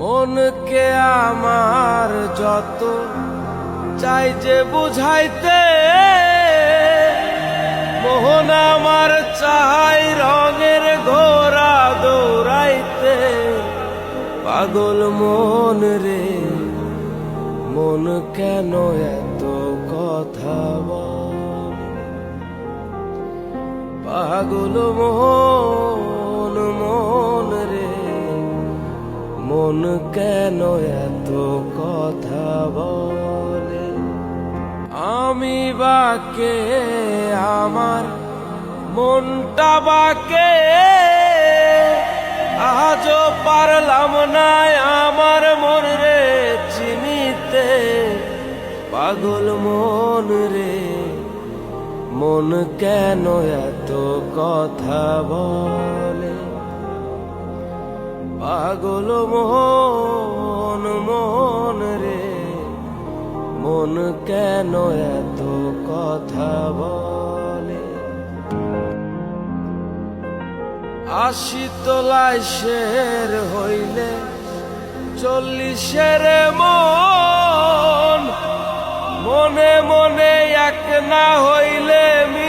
মনকে আমার যত চাই যে বুঝাইতে, মোহন আমার চাই রঙের ঘোড়া দৌড়াইতে। পাগল মন রে, মন কেন এত কথা বলে? পাগল মন মন কেন এত কথা বলে? আমি বাকে, আমার মনটা বাকে। আজও পারলাম না আমার মন রে চিনিতে। পাগল মন রে, মন কেন এত কথা বলে? পাগল মন মন রে, মন কেন এত কথা বলে? আশি তোলায় শের হইলে চল্লিশের মন, মনে মনে এক না হইলে ওজন